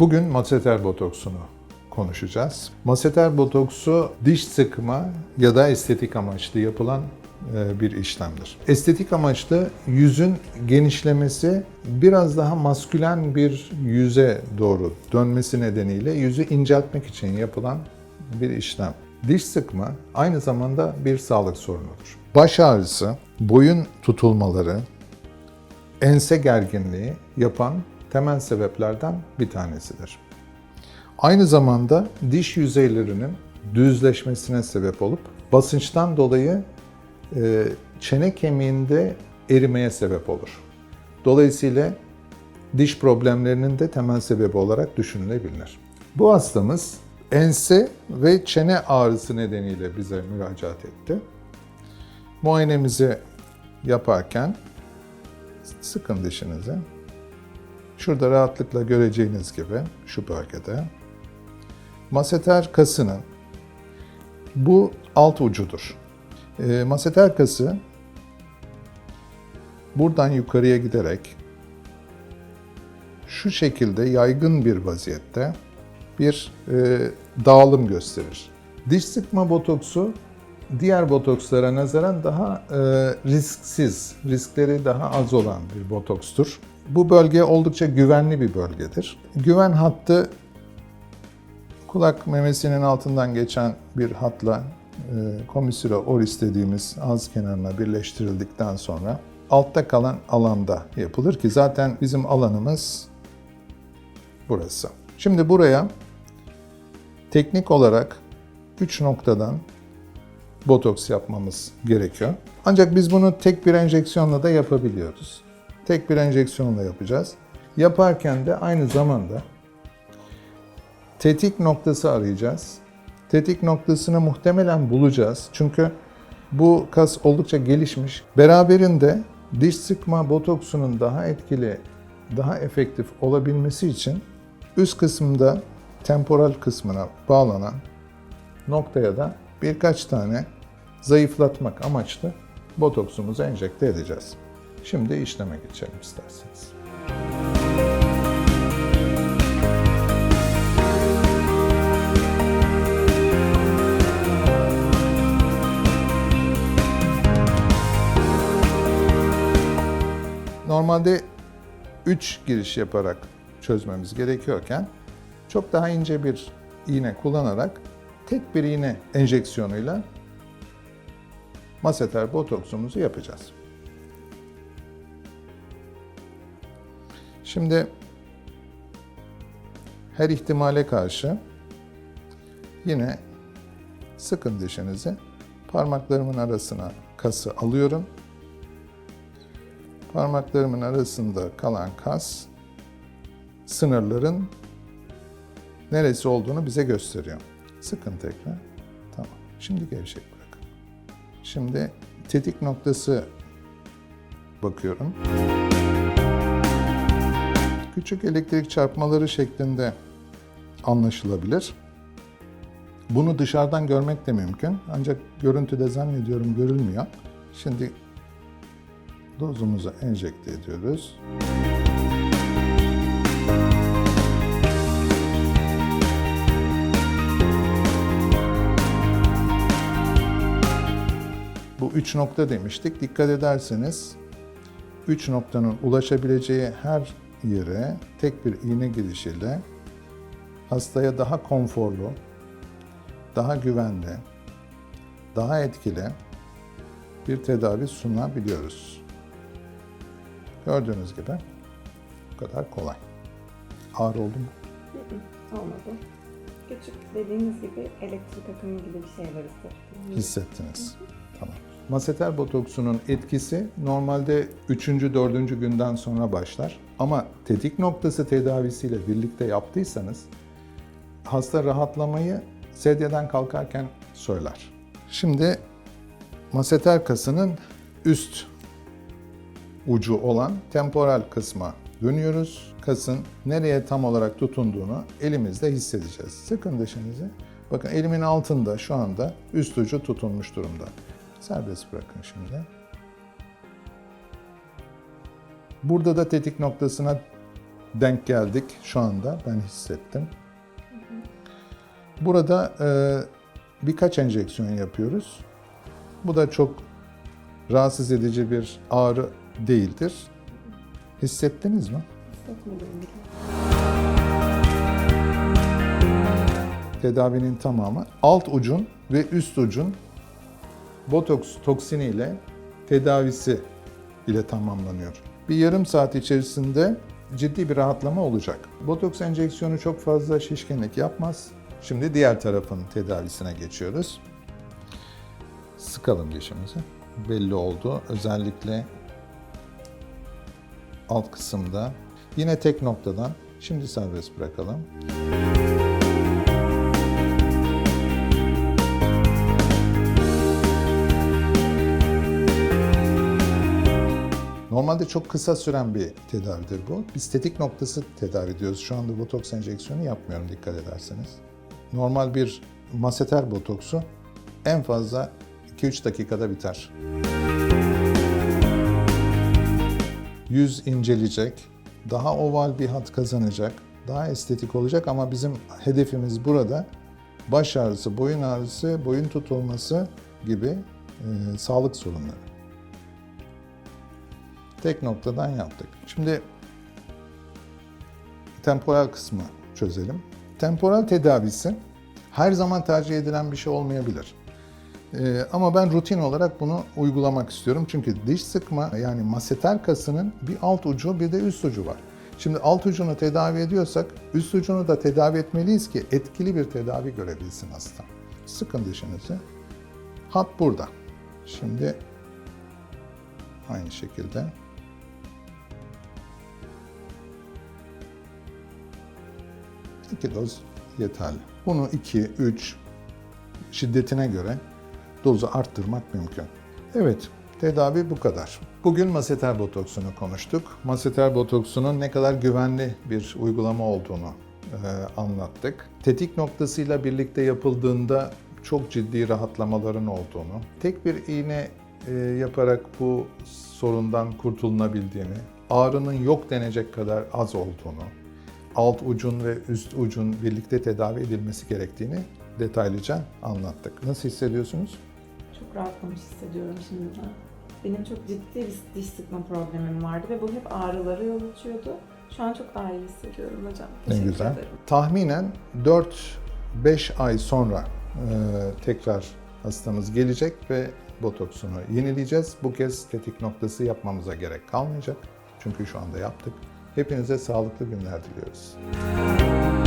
Bugün masseter botoksunu konuşacağız. Masseter botoksu diş sıkma ya da estetik amaçlı yapılan e, bir işlemdir. Estetik amaçlı yüzün genişlemesi biraz daha maskülen bir yüze doğru dönmesi nedeniyle yüzü inceltmek için yapılan bir işlem. Diş sıkma aynı zamanda bir sağlık sorunudur. Baş ağrısı, boyun tutulmaları, ense gerginliği yapan temel sebeplerden bir tanesidir. Aynı zamanda diş yüzeylerinin düzleşmesine sebep olup basınçtan dolayı e, çene kemiğinde erimeye sebep olur. Dolayısıyla diş problemlerinin de temel sebebi olarak düşünülebilir. Bu hastamız ense ve çene ağrısı nedeniyle bize müracaat etti. Muayenemizi yaparken sıkın dişinizi. Şurada rahatlıkla göreceğiniz gibi şu bölgede maseter kasının bu alt ucudur. E, maseter kası buradan yukarıya giderek şu şekilde yaygın bir vaziyette bir e, dağılım gösterir. Diş sıkma botoksu diğer botokslara nazaran daha e, risksiz, riskleri daha az olan bir botokstur. Bu bölge oldukça güvenli bir bölgedir. Güven hattı kulak memesinin altından geçen bir hatla e, komisura oris dediğimiz ağız kenarına birleştirildikten sonra altta kalan alanda yapılır ki zaten bizim alanımız burası. Şimdi buraya teknik olarak 3 noktadan botoks yapmamız gerekiyor. Ancak biz bunu tek bir enjeksiyonla da yapabiliyoruz. Tek bir enjeksiyonla yapacağız. Yaparken de aynı zamanda tetik noktası arayacağız. Tetik noktasını muhtemelen bulacağız. Çünkü bu kas oldukça gelişmiş. Beraberinde diş sıkma botoksunun daha etkili, daha efektif olabilmesi için üst kısımda temporal kısmına bağlanan noktaya da birkaç tane zayıflatmak amaçlı botoksumuzu enjekte edeceğiz. Şimdi işleme geçelim isterseniz. Normalde 3 giriş yaparak çözmemiz gerekiyorken çok daha ince bir iğne kullanarak tek bir iğne enjeksiyonuyla maseter botoksumuzu yapacağız. Şimdi her ihtimale karşı yine sıkın dişinizi parmaklarımın arasına kası alıyorum. Parmaklarımın arasında kalan kas sınırların neresi olduğunu bize gösteriyor. Sıkın tekrar. Tamam. Şimdi gevşek bırakın. Şimdi tetik noktası bakıyorum. Küçük elektrik çarpmaları şeklinde anlaşılabilir. Bunu dışarıdan görmek de mümkün. Ancak görüntüde zannediyorum görülmüyor. Şimdi dozumuzu enjekte ediyoruz. Bu üç nokta demiştik. Dikkat ederseniz üç noktanın ulaşabileceği her yere tek bir iğne girişiyle hastaya daha konforlu, daha güvenli, daha etkili bir tedavi sunabiliyoruz. Gördüğünüz gibi bu kadar kolay. Ağır oldu mu? Olmadı. Küçük dediğiniz gibi elektrik akımı gibi bir şey var hissettim. Hissettiniz. Tamam. Maseter botoksunun etkisi normalde 3. 4. günden sonra başlar. Ama tetik noktası tedavisiyle birlikte yaptıysanız hasta rahatlamayı sedyeden kalkarken söyler. Şimdi maseter kasının üst ucu olan temporal kısma dönüyoruz. Kasın nereye tam olarak tutunduğunu elimizde hissedeceğiz. Sıkın dişinizi. Bakın elimin altında şu anda üst ucu tutunmuş durumda. Serbest bırakın şimdi. Burada da tetik noktasına denk geldik şu anda. Ben hissettim. Burada e, birkaç enjeksiyon yapıyoruz. Bu da çok rahatsız edici bir ağrı değildir. Hissettiniz mi? Hissetmedim. Tedavinin tamamı alt ucun ve üst ucun botoks toksini ile tedavisi ile tamamlanıyor. Bir yarım saat içerisinde ciddi bir rahatlama olacak. Botoks enjeksiyonu çok fazla şişkinlik yapmaz. Şimdi diğer tarafın tedavisine geçiyoruz. Sıkalım dişimizi. Belli oldu. Özellikle alt kısımda. Yine tek noktadan. Şimdi serbest bırakalım. Normalde çok kısa süren bir tedavidir bu. Biz tetik noktası tedavi ediyoruz. Şu anda botoks enjeksiyonu yapmıyorum dikkat ederseniz. Normal bir maseter botoksu en fazla 2-3 dakikada biter. Yüz inceleyecek, daha oval bir hat kazanacak, daha estetik olacak ama bizim hedefimiz burada baş ağrısı, boyun ağrısı, boyun tutulması gibi e, sağlık sorunları. Tek noktadan yaptık. Şimdi temporal kısmı çözelim. Temporal tedavisi her zaman tercih edilen bir şey olmayabilir. Ee, ama ben rutin olarak bunu uygulamak istiyorum. Çünkü diş sıkma yani maseter kasının bir alt ucu bir de üst ucu var. Şimdi alt ucunu tedavi ediyorsak üst ucunu da tedavi etmeliyiz ki etkili bir tedavi görebilsin hasta. Sıkın dişinizi. Hat burada. Şimdi aynı şekilde İki doz yeterli. Bunu 2, 3 şiddetine göre dozu arttırmak mümkün. Evet, tedavi bu kadar. Bugün maseter botoksunu konuştuk. Maseter botoksunun ne kadar güvenli bir uygulama olduğunu e, anlattık. Tetik noktasıyla birlikte yapıldığında çok ciddi rahatlamaların olduğunu, tek bir iğne e, yaparak bu sorundan kurtulunabildiğini, ağrının yok denecek kadar az olduğunu, alt ucun ve üst ucun birlikte tedavi edilmesi gerektiğini detaylıca anlattık. Nasıl hissediyorsunuz? Çok rahatlamış hissediyorum şimdiden. Benim çok ciddi bir diş sıkma problemim vardı ve bu hep ağrılara yol açıyordu. Şu an çok daha iyi hissediyorum hocam. Ne Teşekkür güzel. ederim. Tahminen 4-5 ay sonra e, tekrar hastamız gelecek ve botoksunu yenileyeceğiz. Bu kez tetik noktası yapmamıza gerek kalmayacak. Çünkü şu anda yaptık. Hepinize sağlıklı günler diliyoruz. Müzik